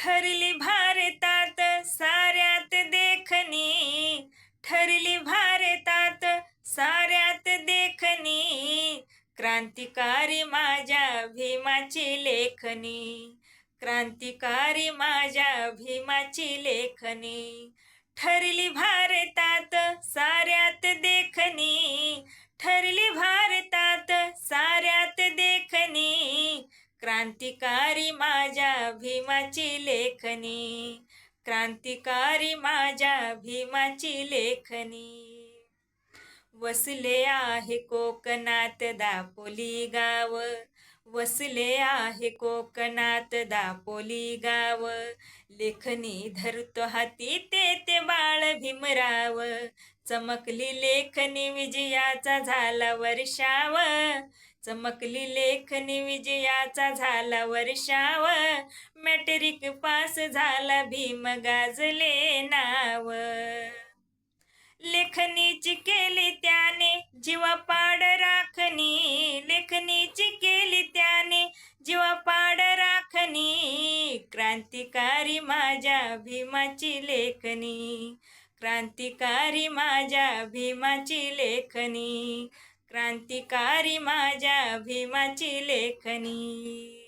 ठरली भारतात साऱ्यात देखणी. ठरली भारतात साऱ्यात देखणी. क्रांतिकारी माझ्या भीमाची लेखनी क्रांतिकारी माझ्या भीमाची लेखनी ठरली भारतात साऱ्यात देख क्रांतिकारी माझ्या भीमाची लेखनी. क्रांतिकारी माझ्या भीमाची लेखनी. वसले आहे कोकणात दापोली गाव. वसले आहे कोकणात दापोली गाव. लेखनी धरतो हाती ते ते बाळ भीमराव. चमकली लेखनी विजयाचा झाला वर्षाव. चमकली लेखनी विजयाचा झाला वर्षाव. मॅट्रिक पास झाला भीम गाजले नाव. लेखनीची केली त्याने जीवापाड राखणी. लेखनीची केली त्याने जीवापाड राखणी. क्रांतिकारी माझ्या भीमाची लेखनी क्रांतिकारी माझ्या भीमाची लेखनी क्रांतिकारी माझ्या भीमाची लेखनी